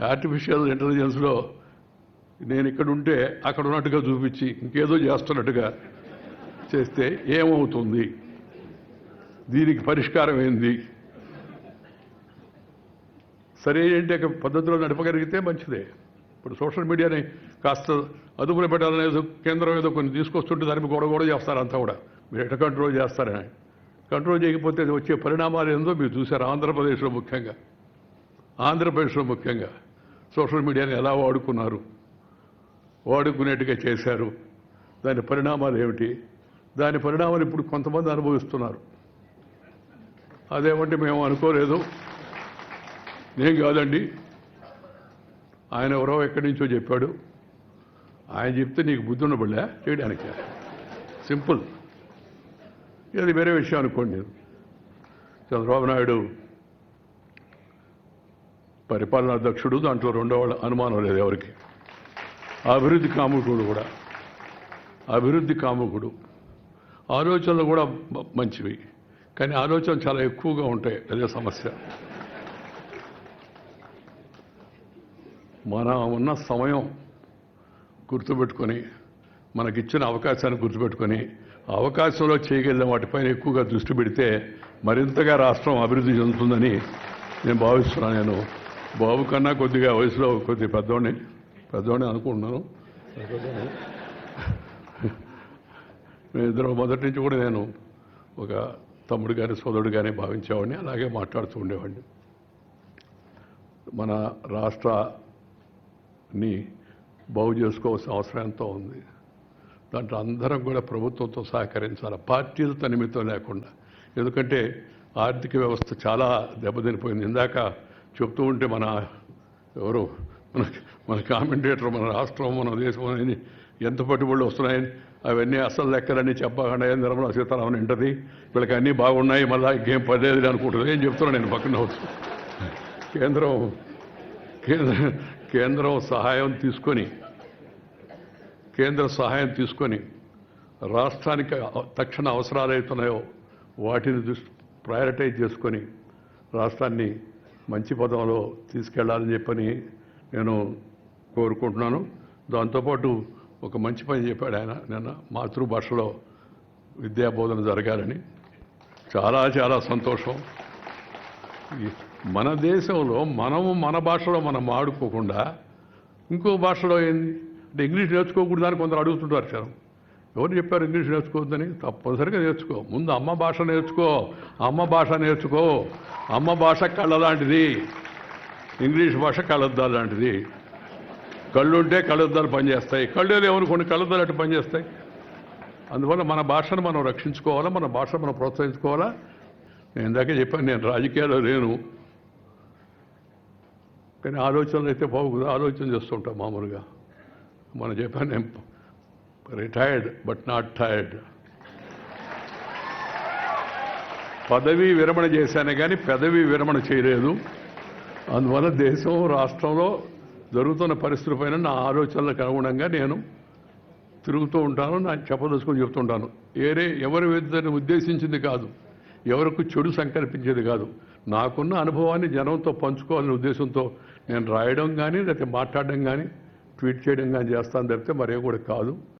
Artificial ఇంటెలిజెన్స్లో నేను ఇక్కడ ఉంటే అక్కడ ఉన్నట్టుగా చూపించి ఇంకేదో చేస్తున్నట్టుగా చేస్తే ఏమవుతుంది? దీనికి పరిష్కారం ఏంది? సరే ఏంటి ఒక పద్ధతిలో నడపగలిగితే మంచిదే. ఇప్పుడు సోషల్ మీడియాని కాస్త అదుపులో పెట్టాలనేది కేంద్రం ఏదో కొన్ని తీసుకొస్తుంటే దానికి గొడవ కూడా చేస్తారు అంతా కూడా. మీరు ఎట్లా కంట్రోల్ చేస్తారని. కంట్రోల్ చేయకపోతే అది వచ్చే పరిణామాలు ఏందో మీరు చూశారు ఆంధ్రప్రదేశ్లో ముఖ్యంగా. ఆంధ్రప్రదేశ్లో ముఖ్యంగా. సోషల్ మీడియాని ఎలా వాడుకున్నారు? వాడుకునేట్టుగా చేశారు. దాని పరిణామాలు ఏమిటి? దాని పరిణామాలు ఇప్పుడు కొంతమంది అనుభవిస్తున్నారు. అదేమంటే మేము అనుకోలేదు. నేను కాదండి. ఆయన ఎవరో ఎక్కడి నుంచో చెప్పాడు. ఆయన చెప్తే నీకు బుద్ధి ఉండబడలే చేయడానికి. సింపుల్. ఇది వేరే విషయం అనుకోండి. చంద్రబాబు నాయుడు పరిపాలనా అధ్యక్షుడు దాంట్లో రెండో వాళ్ళ అనుమానం లేదు ఎవరికి. అభివృద్ధి కాముకుడు కూడా. అభివృద్ధి కాముకుడు. ఆలోచనలు కూడా మంచివి. కానీ ఆలోచనలు చాలా ఎక్కువగా ఉంటాయి అదే సమస్య. మన ఉన్న సమయం గుర్తుపెట్టుకొని మనకిచ్చిన అవకాశాన్ని గుర్తుపెట్టుకొని అవకాశంలో చేయగలిగిన వాటిపైన ఎక్కువగా దృష్టి పెడితే మరింతగా రాష్ట్రం అభివృద్ధి చెందుతుందని నేను భావిస్తున్నాను నేను. బాబు కన్నా కొద్దిగా వయసులో కొద్దిగా పెద్దోడిని. పెద్దోడిని అనుకుంటున్నాను. ఇద్దరు మొదటి నుంచి కూడా నేను ఒక తమ్ముడు కానీ సోదరుడు కానీ భావించేవాడిని. అలాగే మాట్లాడుతూ ఉండేవాడిని. మన రాష్ట్రాన్ని బాగు చేసుకోవాల్సిన అవసరం ఎంతో ఉంది. దాంట్లో అందరం కూడా ప్రభుత్వంతో సహకరించాలి. పార్టీలతో నిమిత్తం లేకుండా. ఎందుకంటే ఆర్థిక వ్యవస్థ చాలా దెబ్బతినిపోయింది. ఇందాక చెప్తూ ఉంటే మన ఎవరు? మన మన కామెంటేటర్ మన రాష్ట్రం మన దేశం అని ఎంత పట్టుబడులు వస్తున్నాయని అవన్నీ అసలు లెక్కలన్నీ చెప్పకుండా నిర్మలా సీతారామన్ వింటది. వీళ్ళకి అన్నీ బాగున్నాయి మళ్ళీ ఇంకేం పడలేదు అనుకుంటుంది. ఏం చెప్తున్నా నేను పక్కన కేంద్రం కేంద్ర కేంద్రం సహాయం తీసుకొని కేంద్ర సహాయం తీసుకొని రాష్ట్రానికి తక్షణ అవసరాలు అవుతున్నాయో వాటిని దృష్టి ప్రయారిటైజ్ చేసుకొని రాష్ట్రాన్ని మంచి పదంలో తీసుకెళ్ళాలని చెప్పని నేను కోరుకుంటున్నాను. దాంతోపాటు ఒక మంచి పని చెప్పాడు ఆయన నిన్న. మాతృభాషలో విద్యా బోధన జరగాలని. చాలా చాలా సంతోషం. మన దేశంలో మనము మన భాషలో మనం ఆడుకోకుండా ఇంకో భాషలో ఏంది అంటే ఇంగ్లీష్ నేర్చుకోకూడదని కొందరు అడుగుతుంటారు సార్ ఎవరు చెప్పారు ఇంగ్లీష్ నేర్చుకోవద్దని? తప్పనిసరిగా నేర్చుకో. ముందు అమ్మ భాష నేర్చుకో. అమ్మ భాష నేర్చుకో. అమ్మ భాష కళ్ళ లాంటిది. ఇంగ్లీష్ భాష కళ్ళద్దాలు లాంటిది. కళ్ళుంటే కళ్ళద్దాలు పనిచేస్తాయి. కళ్ళు లేవని కొన్ని కళ్ళద్దాలు అటు పనిచేస్తాయి. అందువల్ల మన భాషను మనం రక్షించుకోవాలా? మన భాష మనం ప్రోత్సహించుకోవాలా? నేను ఇందాకే చెప్పాను నేను రాజకీయాల్లో లేను. కానీ ఆలోచనలు అయితే బాగుంది. ఆలోచన చేస్తుంటాం మామూలుగా. మనం చెప్పాను నేను రిటైర్డ్ బట్ నాట్ టైర్డ్ పదవీ విరమణ చేశాను కానీ పెదవి విరమణ చేయలేదు. అందువల్ల దేశం రాష్ట్రంలో జరుగుతున్న పరిస్థితుల పైన నా ఆలోచనలకు అనుగుణంగా నేను తిరుగుతూ ఉంటాను నాకు చెప్పదలుచుకొని చెప్తుంటాను ఏరే ఎవరి విద్యను ఉద్దేశించింది కాదు ఎవరికి చెడు సంకల్పించేది కాదు. నాకున్న అనుభవాన్ని జనంతో పంచుకోవాలనే ఉద్దేశంతో నేను రాయడం కానీ లేకపోతే మాట్లాడడం కానీ ట్వీట్ చేయడం కానీ చేస్తాను తప్పితే మరే కూడా కాదు.